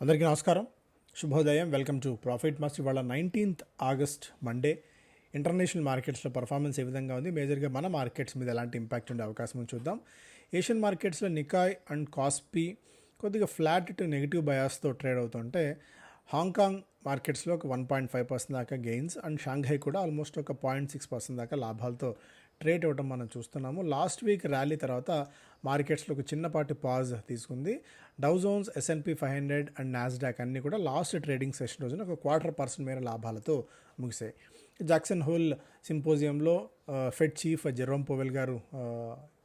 అందరికీ నమస్కారం. శుభోదయం. వెల్కమ్ టు ప్రాఫిట్ మాస్ ఇవాళ నైన్టీన్త్ ఆగస్ట్ మండే. ఇంటర్నేషనల్ మార్కెట్స్లో పర్ఫార్మెన్స్ ఏ విధంగా ఉంది? మేజర్గా మన మార్కెట్స్ మీద ఎలాంటి ఇంపాక్ట్ ఉండే అవకాశం చూద్దాం. ఏషియన్ మార్కెట్స్లో నికాయ్ అండ్ కాస్పీ కొద్దిగా ఫ్లాట్ టు నెగిటివ్ బయాస్తో ట్రేడ్ అవుతుంటే హాంకాంగ్ మార్కెట్స్లో ఒక వన్ పాయింట్ ఫైవ్ పర్సెంట్ దాకా గెయిన్స్ అండ్ షాంఘై కూడా ఆల్మోస్ట్ ఒక పాయింట్ సిక్స్ పర్సెంట్ దాకా లాభాలతో ట్రేడ్ అవ్వడం మనం చూస్తున్నాము. లాస్ట్ వీక్ ర్యాలీ తర్వాత మార్కెట్స్లో ఒక చిన్నపాటి పాజ్ తీసుకుంది. Dow Jones S and P five hundred and Nasdaq అన్నీ కూడా లాస్ట్ ట్రేడింగ్ సెషన్ రోజున ఒక క్వార్టర్ పర్సెంట్ మేర లాభాలతో ముగిసాయి. జాక్సన్ హోల్ సింపోజియంలో ఫెడ్ చీఫ్ జెరోమ్ పోవెల్ గారు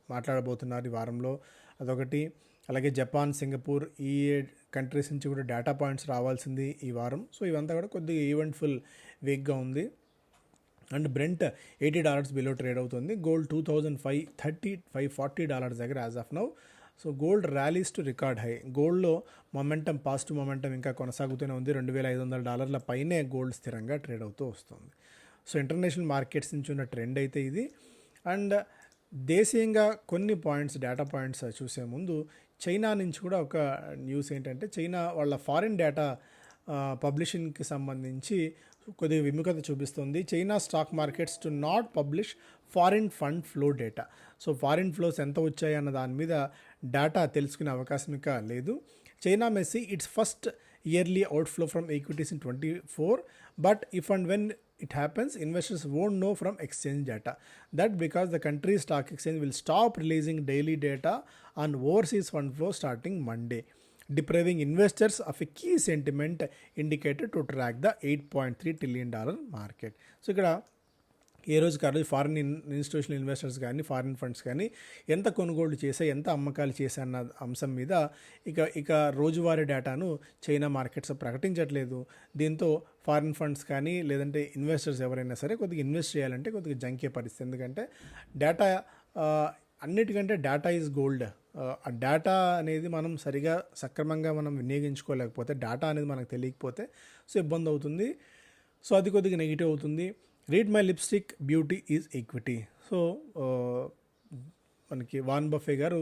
మాట్లాడబోతున్నారు ఈ వారంలో. అదొకటి. అలాగే జపాన్ సింగపూర్ ఈ కంట్రీస్ నుంచి కూడా డేటా పాయింట్స్ రావాల్సింది ఈ వారం. సో ఇవంతా కూడా కొద్దిగా ఈవెంట్ఫుల్ వీక్గా ఉంది. And Brent eighty dollars below trade అవుతుంది. Gold two thousand five thirty five forty dollars దగ్గర as of now. So gold rallies to record high. గోల్డ్లో మొమెంటం పాజిటివ్ మొమెంటం ఇంకా కొనసాగుతూనే ఉంది. రెండు వేల ఐదు వందల డాలర్ల పైనే గోల్డ్ స్థిరంగా ట్రేడ్ అవుతూ వస్తుంది. సో ఇంటర్నేషనల్ మార్కెట్స్ నుంచి ఉన్న ట్రెండ్ అయితే ఇది. అండ్ దేశీయంగా కొన్ని పాయింట్స్ డేటా పాయింట్స్ చూసే ముందు చైనా నుంచి కూడా ఒక న్యూస్ ఏంటంటే చైనా వాళ్ళ ఫారిన్ డేటా పబ్లిషింగ్కి సంబంధించి కొద్దిగా విముఖత చూపిస్తుంది. China stock markets to not publish foreign fund flow data. So foreign flows ఎంత వచ్చాయన్న దాని మీద డేటా తెలుసుకునే అవకాశం లేదు. China messy it's first yearly outflow from equities in twenty four. But if and when it happens investors won't know from exchange data that because the country stock exchange will stop releasing daily data on overseas fund flow starting Monday depriving investors of a key sentiment indicator to track the 8.3 trillion dollar market. So ఇక్కడ ఏ రోజు ఆ రోజు foreign in institutional investors కానీ foreign funds కానీ ఎంత కొనుగోలు చేసా ఎంత అమ్మకాలు చేశా అన్న అంశం మీద ఇక ఇక రోజువారీ డేటాను చైనా మార్కెట్స్ ప్రకటించట్లేదు. దీంతో ఫారిన్ ఫండ్స్ కానీ లేదంటే ఇన్వెస్టర్స్ ఎవరైనా సరే కొద్దిగా ఇన్వెస్ట్ చేయాలంటే కొద్దిగా జంకే పరిస్థితి. ఎందుకంటే డేటా అన్నిటికంటే డేటా ఈజ్ గోల్డ్ ఆ డేటా అనేది మనం సరిగా సక్రమంగా మనం వినియోగించుకోలేకపోతే డేటా అనేది మనకు తెలియకపోతే సో ఇబ్బంది అవుతుంది. సో అది కొద్దిగా నెగిటివ్ అవుతుంది. Read my lipstick beauty is equity so మనకి వాన్ బఫే గారు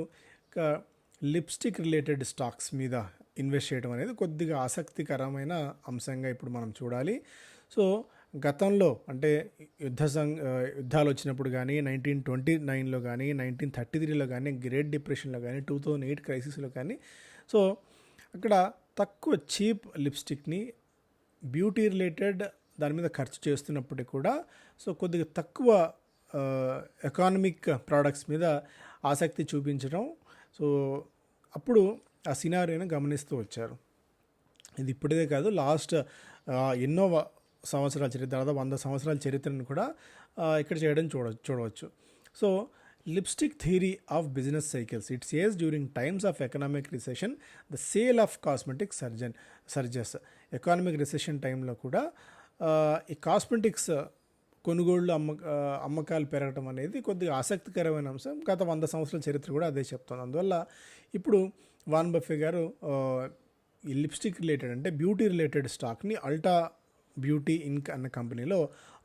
లిప్స్టిక్ రిలేటెడ్ స్టాక్స్ మీద ఇన్వెస్ట్ చేయడం అనేది కొద్దిగా ఆసక్తికరమైన అంశంగా ఇప్పుడు మనం చూడాలి. సో గతంలో అంటే యుద్ధ సంఘ యుద్ధాలు వచ్చినప్పుడు కానీ నైన్టీన్ ట్వంటీ నైన్లో కానీ నైన్టీన్ థర్టీ త్రీలో కానీ గ్రేట్ డిప్రెషన్లో కానీ టూ థౌజండ్ ఎయిట్ క్రైసిస్లో కానీ సో అక్కడ తక్కువ చీప్ లిప్స్టిక్ని బ్యూటీ రిలేటెడ్ దాని మీద ఖర్చు చేస్తున్నప్పటికీ కూడా సో కొద్దిగా తక్కువ ఎకానమిక్ ప్రోడక్ట్స్ మీద ఆసక్తి చూపించడం సో అప్పుడు ఆ సినారియోని గమనిస్తూ వచ్చారు. ఇది ఇప్పుడే కాదు లాస్ట్ ఎన్నో సంవత్సరాల చరిత్ర దాదాపు వంద సంవత్సరాల చరిత్రను కూడా ఇక్కడ చేయడం చూడ చూడవచ్చు. So lipstick theory of business cycles. It says during times of economic recession the sale of cosmetic surgeon surges economic recession టైంలో కూడా ఈ కాస్మెటిక్స్ కొనుగోళ్ళు అమ్మ అమ్మకాలు పెరగడం అనేది కొద్దిగా ఆసక్తికరమైన అంశం. గత వంద సంవత్సరాల చరిత్ర కూడా అదే చెప్తుంది. అందువల్ల ఇప్పుడు వాన్ బఫే గారు ఈ లిప్స్టిక్ రిలేటెడ్ అంటే బ్యూటీ రిలేటెడ్ స్టాక్ని అల్టా బ్యూటీ ఇంక్ అన్న కంపెనీలో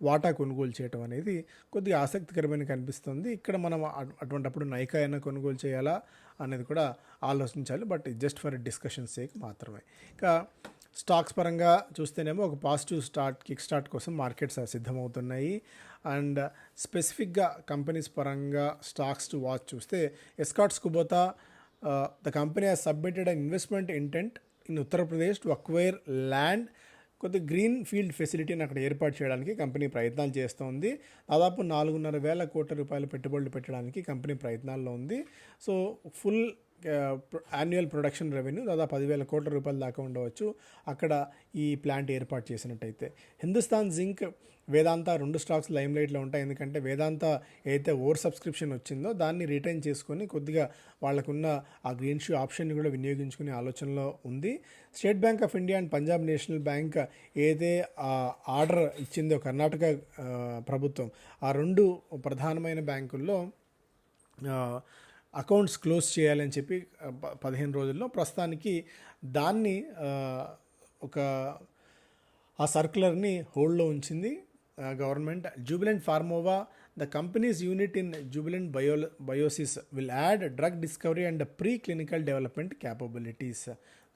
వాటా కొనుగోలు చేయటం అనేది కొద్దిగా ఆసక్తికరమైన కనిపిస్తుంది. ఇక్కడ మనం అటువంటిప్పుడు అటువంటప్పుడు నైకా అయినా కొనుగోలు చేయాలా అనేది కూడా ఆలోచించాలి. But just for discussion sake మాత్రమే. ఇంకా స్టాక్స్ పరంగా చూస్తేనేమో ఒక పాజిటివ్ స్టార్ట్ కిక్ స్టార్ట్ కోసం మార్కెట్స్ సిద్ధమవుతున్నాయి. అండ్ స్పెసిఫిక్గా కంపెనీస్ పరంగా స్టాక్స్ టు వాచ్ చూస్తే Escorts Kubota the company has submitted an investment intent in Uttar Pradesh to acquire land కొద్ది గ్రీన్ ఫీల్డ్ ఫెసిలిటీని అక్కడ ఏర్పాటు చేయడానికి కంపెనీ ప్రయత్నాలు చేస్తోంది. దాదాపు నాలుగున్నర వేల కోట్ల రూపాయల పెట్టుబడులు పెట్టడానికి కంపెనీ ప్రయత్నాల్లో ఉంది. So full annual production revenue దాదాపు పదివేల కోట్ల రూపాయల దాకా ఉండవచ్చు. అక్కడ ఈ ప్లాంట్ ఏర్పాటు చేసినట్టయితే. హిందుస్థాన్ జింక్ వేదాంత రెండు స్టాక్స్ లైమ్ లైట్లో ఉంటాయి. ఎందుకంటే వేదాంత ఏదైతే ఓవర్ సబ్స్క్రిప్షన్ వచ్చిందో దాన్ని రిటైన్ చేసుకొని కొద్దిగా వాళ్ళకున్న ఆ గ్రీన్ షూ ఆప్షన్ని కూడా వినియోగించుకునే ఆలోచనలో ఉంది. State Bank of India and Punjab National Bank ఏదైతే ఆర్డర్ ఇచ్చిందో కర్ణాటక ప్రభుత్వం ఆ రెండు ప్రధానమైన బ్యాంకుల్లో అకౌంట్స్ క్లోజ్ చేయాలని చెప్పి పదిహేను రోజుల్లో ప్రస్తుతానికి దాన్ని ఒక ఆ సర్కులర్ని హోల్డ్లో ఉంచింది government. Jubilant Pharmova the company's unit in Jubilant bio Biosys will add drug discovery and preclinical development capabilities.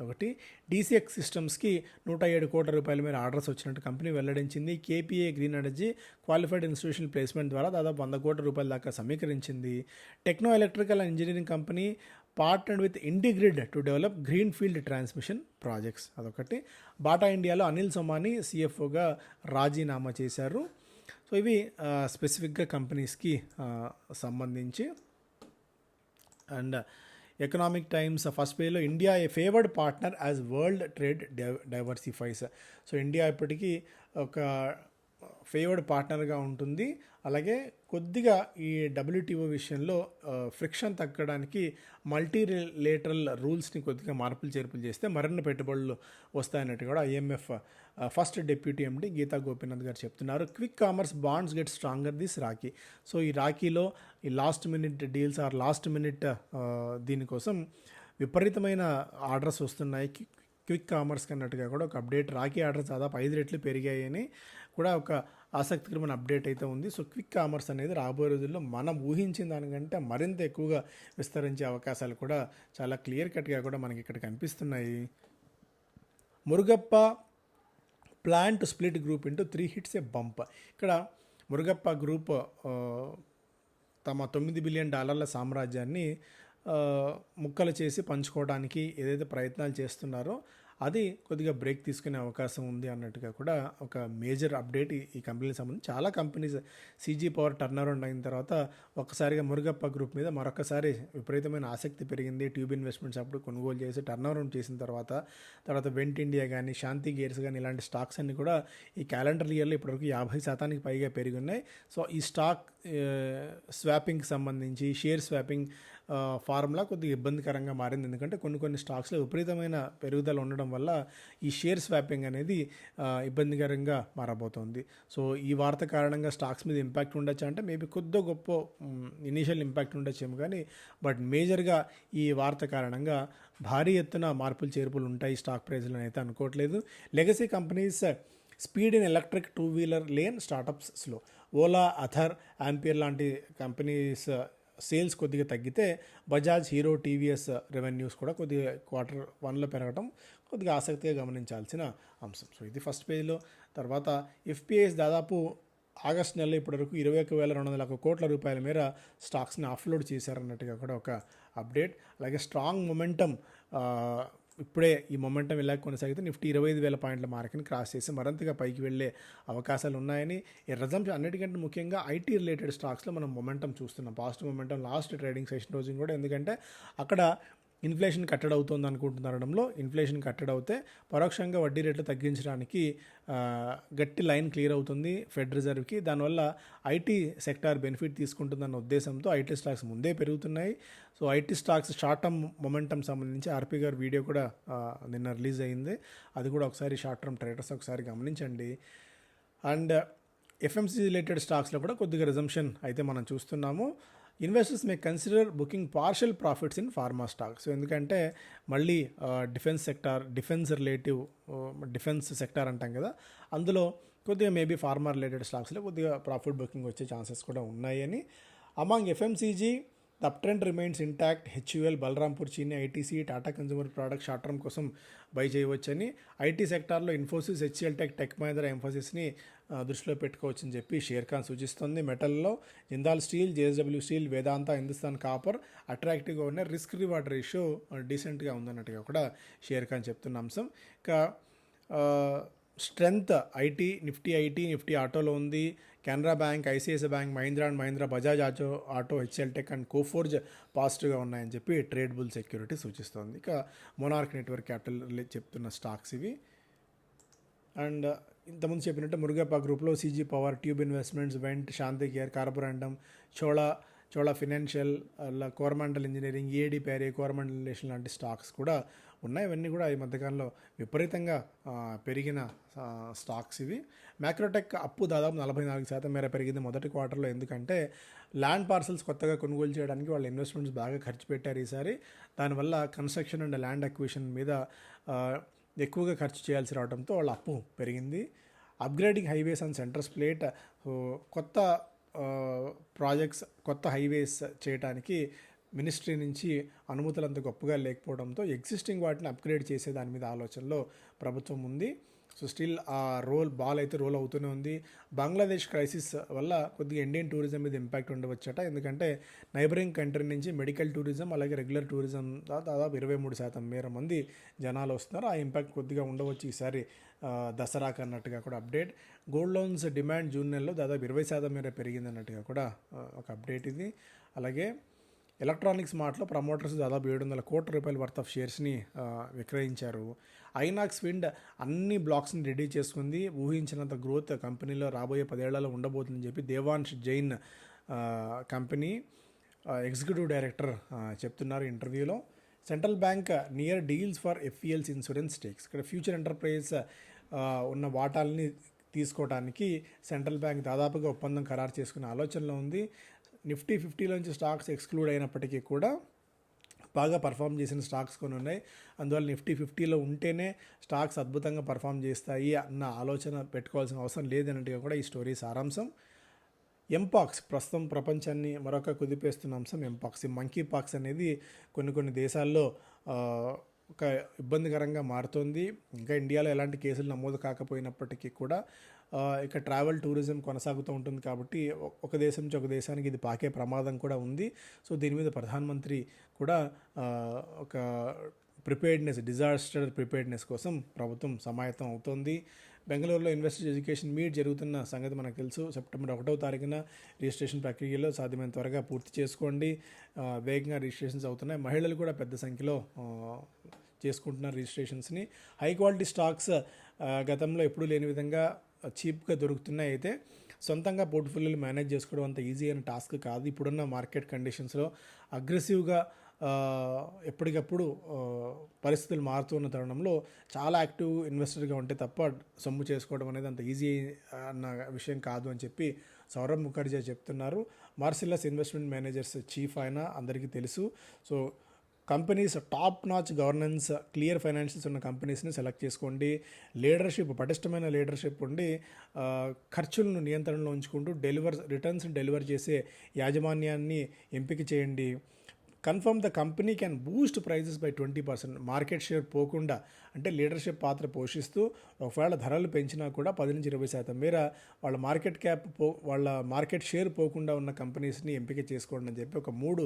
ఒకటి. డీసీఎక్స్ సిస్టమ్స్కి నూట ఏడు కోట్ల రూపాయల మేర ఆర్డర్స్ వచ్చినట్టు కంపెనీ వెల్లడించింది. KPI green energy qualified institution placement ద్వారా దాదాపు వంద కోట్ల రూపాయల దాకా సమీకరించింది. Techno electrical engineering company partnered with Intigrid to develop green field transmission projects అదొకటి. బాటా ఇండియాలో అనిల్ సొమాని సిఎఫ్ఓగా రాజీనామా చేశారు. సో ఇవి స్పెసిఫిక్గా కంపెనీస్కి సంబంధించి. అండ్ ఎకనామిక్ టైమ్స్ ఫస్ట్ పేజ్లో India a favoured partner as world trade diversifies so India ఇప్పటికీ ఒక ఫేవర్డ్ పార్ట్నర్గా ఉంటుంది. అలాగే కొద్దిగా ఈ డబ్ల్యూటీఓ విషయంలో ఫ్రిక్షన్ తగ్గడానికి మల్టీ లేటరల్ రూల్స్ని కొద్దిగా మార్పులు చేర్పులు చేస్తే మరిన్ని పెట్టుబడులు వస్తాయన్నట్టు కూడా IMF first deputy MD Gita Gopinath గారు చెప్తున్నారు. Quick commerce brands get stronger this Rakhi. So ఈ రాఖీలో ఈ last minute deals are last minute దీనికోసం విపరీతమైన ఆర్డర్స్ వస్తున్నాయి. క్విక్ కామర్స్ అన్నట్టుగా కూడా ఒక అప్డేట్ రాఖీ ఆర్డర్స్ దాదాపు ఐదు రెట్లు పెరిగాయని కూడా ఒక ఆసక్తికరమైన అప్డేట్ అయితే ఉంది. సో క్విక్ కామర్స్ అనేది రాబోయే రోజుల్లో మనం ఊహించిన దానికంటే మరింత ఎక్కువగా విస్తరించే అవకాశాలు కూడా చాలా క్లియర్ కట్గా కూడా మనకి ఇక్కడ కనిపిస్తున్నాయి. Murugappa plan to split group into three hits a bump. ఇక్కడ మురుగప్ప గ్రూప్ తమ తొమ్మిది బిలియన్ డాలర్ల సామ్రాజ్యాన్ని ముక్కలు చేసి పంచుకోవడానికి ఏదైతే ప్రయత్నాలు చేస్తున్నారో అది కొద్దిగా బ్రేక్ తీసుకునే అవకాశం ఉంది అన్నట్టుగా కూడా ఒక మేజర్ అప్డేట్ ఈ- కంపెనీకి సంబంధించి. చాలా companies CG power turn around అయిన తర్వాత ఒక్కసారిగా మురుగప్ప గ్రూప్ మీద మరొకసారి విపరీతమైన ఆసక్తి పెరిగింది. ట్యూబ్ ఇన్వెస్ట్మెంట్స్ అప్పుడు కొనుగోలు చేసి టర్న్ అరౌండ్ చేసిన తర్వాత తర్వాత వెంట్ ఇండియా కానీ శాంతి గేర్స్ కానీ ఇలాంటి స్టాక్స్ అన్ని కూడా ఈ క్యాలెండర్ ఇయర్లో ఇప్పటివరకు యాభై శాతానికి పైగా పెరిగి ఉన్నాయి. సో ఈ స్టాక్ స్వాపింగ్కి సంబంధించి షేర్ స్వాపింగ్ ఫార్ములా కొద్దిగా ఇబ్బందికరంగా మారింది. ఎందుకంటే కొన్ని కొన్ని స్టాక్స్లో విపరీతమైన పెరుగుదల ఉండడం వల్ల ఈ షేర్ స్వాపింగ్ అనేది ఇబ్బందికరంగా మారబోతోంది. సో ఈ వార్త కారణంగా స్టాక్స్ మీద ఇంపాక్ట్ ఉండొచ్చు అంటే మేబీ కొద్దో గొప్ప ఇనీషియల్ ఇంపాక్ట్ ఉండొచ్చేమో కానీ బట్ మేజర్గా ఈ వార్త కారణంగా భారీ ఎత్తున మార్పులు చేర్పులు ఉంటాయి స్టాక్ ప్రైస్లో అయితే అనుకోవట్లేదు. Legacy companies speed in electric two wheeler lane startups slow. Ola Ather Ampere లాంటి కంపెనీస్ సేల్స్ కొద్దిగా తగ్గితే బజాజ్ హీరో టీవీఎస్ రెవెన్యూస్ కూడా కొద్దిగా క్వార్టర్ వన్లో పెరగడం కొద్దిగా ఆసక్తిగా గమనించాల్సిన అంశం. సో ఇది ఫస్ట్ పేజ్లో. తర్వాత ఎఫ్పిఐస్ దాదాపు ఆగస్ట్ నెలలో ఇప్పటివరకు ఇరవై ఒక వేల రెండు వందల ఒక కోట్ల రూపాయల మేర స్టాక్స్ని ఆఫ్లోడ్ చేశారన్నట్టుగా కూడా ఒక అప్డేట్. అలాగే స్ట్రాంగ్ మొమెంటం ఇప్పుడే ఈ మొమెంటం ఇలా కొనసాగితే నిఫ్టీ ఇరవై ఐదు వేల పాయింట్ల మార్కెట్ని క్రాస్ చేసి మరింతగా పైకి వెళ్ళే అవకాశాలు ఉన్నాయని ఈ రిజంప్షన్ అన్నిటికంటే ముఖ్యంగా ఐటీ రిలేటెడ్ స్టాక్స్లో మనం మొమెంటం చూస్తున్నాం. Positive momentum last trading session రోజు కూడా. ఎందుకంటే అక్కడ ఇన్ఫ్లేషన్ కట్టడి అవుతుంది అనుకుంటున్నారడంలో ఇన్ఫ్లేషన్ కట్టడి అవుతే పరోక్షంగా వడ్డీ రేట్లు తగ్గించడానికి గట్టి లైన్ క్లియర్ అవుతుంది ఫెడ్ రిజర్వ్కి దానివల్ల ఐటీ సెక్టార్ బెనిఫిట్ తీసుకుంటుందన్న ఉద్దేశంతో ఐటీ స్టాక్స్ ముందే పెరుగుతున్నాయి. So IT stocks short term momentum సంబంధించి ఆర్పీ గారు వీడియో కూడా నిన్న రిలీజ్ అయింది. అది కూడా ఒకసారి షార్ట్ టర్మ్ ట్రేడర్స్ ఒకసారి గమనించండి. అండ్ ఎఫ్ఎంసీ రిలేటెడ్ స్టాక్స్లో కూడా కొద్దిగా రిజంప్షన్ అయితే మనం చూస్తున్నాము. Investors may consider booking partial profits in pharma stock so ఎందుకంటే మళ్ళీ defence sector defence relative defence sector అంటాం కదా అందులో కొద్దిగా మేబీ ఫార్మా రిలేటెడ్ స్టాక్స్లో కొద్దిగా ప్రాఫిట్ బుకింగ్ వచ్చే ఛాన్సెస్ కూడా ఉన్నాయని. Among FMCG the up trend remains intact HUL Balrampur Chini ITC Tata consumer product short term కోసం బై చేయవచ్చని ఐటీ సెక్టార్లో Infosys HCL tech tech Mahindra ఎంఫోసిస్ని దృష్టిలో పెట్టుకోవచ్చని చెప్పి షేర్ ఖాన్ సూచిస్తుంది మెటల్లో Jindal steel JSW steel Vedanta Hindustan copper అట్రాక్టివ్గా ఉన్న risk reward ratio డీసెంట్గా ఉందన్నట్టుగా కూడా షేర్ ఖాన్ చెప్తున్న అంశం. ఇక strength IT Nifty IT Nifty ఆటోలో ఉంది. Canara bank ICICI bank Mahindra and Mahindra Bajaj auto auto HCL tech and Coforge పాజిటివ్గా ఉన్నాయని చెప్పి ట్రేడ్ బుల్ సెక్యూరిటీ సూచిస్తోంది. ఇక మొనార్క్ నెట్వర్క్ క్యాపిటల్ చెప్తున్న స్టాక్స్ ఇవి. అండ్ ఇంతకుముందు చెప్పినట్టు మురుగప్ప గ్రూప్లో CG power tube investments Wendt Shanti care Carborundum Chola Chola financial అలా కోరమండల్ ఇంజనీరింగ్ ఏడి పేరే కోరమండల్ రిలేషన్ లాంటి స్టాక్స్ కూడా ఉన్నాయి. అవన్నీ కూడా ఈ మధ్యకాలంలో విపరీతంగా పెరిగిన స్టాక్స్ ఇవి. మ్యాక్రోటెక్ అప్పు దాదాపు నలభై నాలుగు శాతం మేర పెరిగింది మొదటి క్వార్టర్లో. ఎందుకంటే ల్యాండ్ పార్సల్స్ కొత్తగా కొనుగోలు చేయడానికి వాళ్ళ ఇన్వెస్ట్మెంట్స్ బాగా ఖర్చు పెట్టారు ఈసారి. దానివల్ల కన్స్ట్రక్షన్ అండ్ ల్యాండ్ అక్విషన్ మీద ఎక్కువగా ఖర్చు చేయాల్సి రావడంతో వాళ్ళ అప్పు పెరిగింది. Upgrading highways and centre slate కొత్త ప్రాజెక్ట్స్ కొత్త హైవేస్ చేయడానికి మినిస్ట్రీ నుంచి అనుమతులు అంత గొప్పగా లేకపోవడంతో ఎగ్జిస్టింగ్ వాటిని అప్గ్రేడ్ చేసే దాని మీద ఆలోచనలో ప్రభుత్వం ఉంది. సో స్టిల్ ఆ రోల్ బాల్ అయితే రోల్ అవుతూనే ఉంది. బంగ్లాదేశ్ క్రైసిస్ వల్ల కొద్దిగా ఇండియన్ టూరిజం మీద ఇంపాక్ట్ ఉండవచ్చట. ఎందుకంటే నైబరింగ్ కంట్రీ నుంచి మెడికల్ టూరిజం అలాగే రెగ్యులర్ టూరిజం దాదాపు ఇరవై మూడు శాతం మేర మంది జనాలు వస్తున్నారు. ఆ ఇంపాక్ట్ కొద్దిగా ఉండవచ్చు ఈసారి దసరాకు అన్నట్టుగా కూడా update gold loans demand June నెలలో దాదాపు ఇరవై శాతం మేర పెరిగింది అన్నట్టుగా కూడా ఒక అప్డేట్ ఇది. అలాగే ఎలక్ట్రానిక్స్ మార్ట్లో ప్రమోటర్స్ దాదాపు ఏడు వందల కోట్ల రూపాయల వర్త్ ఆఫ్ షేర్స్ని విక్రయించారు. ఐనాక్స్ విండ్ అన్ని బ్లాక్స్ని రెడీ చేసుకుంది. ఊహించినంత గ్రోత్ కంపెనీలో రాబోయే పదేళ్ళలో ఉండబోతుందని చెప్పి Devansh Jain company executive director చెప్తున్నారు ఇంటర్వ్యూలో. Central bank near deals for FEL's insurance stakes. ఇక్కడ ఫ్యూచర్ ఎంటర్ప్రైజ్ ఉన్న వాటాలని తీసుకోవడానికి సెంట్రల్ బ్యాంక్ దాదాపుగా ఒప్పందం ఖరారు చేసుకునే ఆలోచనలో ఉంది. నిఫ్టీ ఫిఫ్టీలోంచి స్టాక్స్ ఎక్స్క్లూడ్ అయినప్పటికీ కూడా బాగా పర్ఫామ్ చేసిన స్టాక్స్ కొన్ని ఉన్నాయి. అందువల్ల నిఫ్టీ ఫిఫ్టీలో ఉంటేనే స్టాక్స్ అద్భుతంగా పర్ఫామ్ చేస్తాయి అన్న ఆలోచన పెట్టుకోవాల్సిన అవసరం లేదన్నట్టుగా కూడా ఈ స్టోరీ సారాంశం. ఎంపాక్స్ ప్రస్తుతం ప్రపంచాన్ని మరొక కుదిపేస్తున్న అంశం ఎంపాక్స్ ఈ మంకీ పాక్స్ అనేది కొన్ని కొన్ని దేశాల్లో ఒక ఇబ్బందికరంగా మారుతోంది. ఇంకా ఇండియాలో ఎలాంటి కేసులు నమోదు కాకపోయినప్పటికీ కూడా ఇక్కడ ఇక ట్రావెల్ టూరిజం కొనసాగుతూ ఉంటుంది కాబట్టి ఒక దేశం నుంచి ఒక దేశానికి ఇది పాకే ప్రమాదం కూడా ఉంది. సో దీని మీద ప్రధానమంత్రి కూడా ఒక ప్రిపేర్డ్నెస్ డిజాస్టర్ ప్రిపేర్డ్నెస్ కోసం ప్రభుత్వం సమాయత్తం అవుతోంది. బెంగళూరులో ఇన్వెస్టర్ ఎడ్యుకేషన్ మీట్ జరుగుతున్న సంగతి మనకు తెలుసు. సెప్టెంబర్ ఒకటవ తారీఖున రిజిస్ట్రేషన్ ప్రక్రియలో సాధ్యమైన త్వరగా పూర్తి చేసుకోండి. వేగంగా రిజిస్ట్రేషన్స్ అవుతున్నాయి. మహిళలు కూడా పెద్ద సంఖ్యలో చేసుకుంటున్నారు రిజిస్ట్రేషన్స్ని హై క్వాలిటీ స్టాక్స్ గతంలో ఎప్పుడూ లేని విధంగా చీప్గా దొరుకుతున్నాయి. అయితే సొంతంగా పోర్ట్ఫోలియోలు మేనేజ్ చేసుకోవడం అంత ఈజీ అయిన టాస్క్ కాదు. ఇప్పుడున్న మార్కెట్ కండిషన్స్లో అగ్రెసివ్గా ఎప్పటికప్పుడు పరిస్థితులు మారుతున్న తరుణంలో చాలా యాక్టివ్ ఇన్వెస్టర్గా ఉంటే తప్ప సొమ్ము చేసుకోవడం అనేది అంత ఈజీ అన్న విషయం కాదు అని చెప్పి సౌరభ్ ముఖర్జీ చెప్తున్నారు. మార్సిల్లస్ ఇన్వెస్ట్మెంట్ మేనేజర్స్ చీఫ్ ఆయన అందరికీ తెలుసు. So companies top notch governance clear financials ఉన్న కంపెనీస్ని సెలెక్ట్ చేసుకోండి. లీడర్షిప్ పటిష్టమైన లీడర్షిప్ ఉండి ఖర్చులను నియంత్రణలో ఉంచుకుంటూ డెలివర్ రిటర్న్స్ డెలివర్ చేసే యాజమాన్యాన్ని ఎంపిక చేయండి. Confirm the company can boost prices by twenty percent. Market share పోకుండా అంటే లీడర్షిప్ పాత్ర పోషిస్తూ ఒకవేళ ధరలు పెంచినా కూడా పది నుంచి ఇరవై శాతం మేర వాళ్ళ మార్కెట్ క్యాప్ పో వాళ్ళ మార్కెట్ షేర్ పోకుండా ఉన్న కంపెనీస్ని ఎంపిక చేసుకోండి అని చెప్పి ఒక మూడు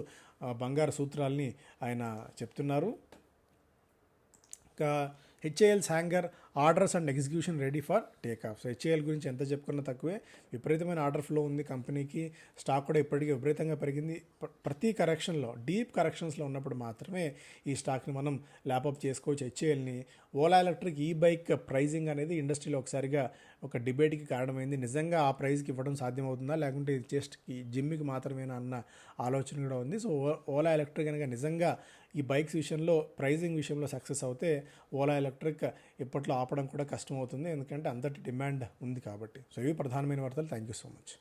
బంగారు సూత్రాల్ని ఆయన చెప్తున్నారు. ఇంకా HAL hangar orders and execution ready for take off. So HAL గురించి ఎంత చెప్పుకున్నా తక్కువే. విపరీతమైన ఆర్డర్ ఫ్లో ఉంది కంపెనీకి. స్టాక్ కూడా ఇప్పటికీ విపరీతంగా పెరిగింది. ప్రతి కరెక్షన్లో డీప్ కరెక్షన్స్లో ఉన్నప్పుడు మాత్రమే ఈ స్టాక్ని మనం ల్యాప్అప్ చేసుకోవచ్చు. హెచ్ఏఎల్ని ఓలా ఎలక్ట్రిక్ ఈ బైక్ ప్రైజింగ్ అనేది ఇండస్ట్రీలో ఒకసారిగా ఒక డిబేట్కి కారణమైంది. నిజంగా ఆ ప్రైస్కి ఇవ్వడం సాధ్యమవుతుందా? లేకుంటే ఇది జస్ట్ ఈ జిమ్కి మాత్రమేనా అన్న ఆలోచన కూడా ఉంది. సో ఓలా ఎలక్ట్రిక్ అనగా నిజంగా ఈ బైక్స్ విషయంలో ప్రైజింగ్ విషయంలో సక్సెస్ అవుతే ఓలా ఎలక్ట్రిక్ ఇప్పట్లో ఆపడం కూడా కష్టమవుతుంది. ఎందుకంటే అంతటి డిమాండ్ ఉంది కాబట్టి. సో ఇవి ప్రధానమైన వార్తలు. Thank you so much.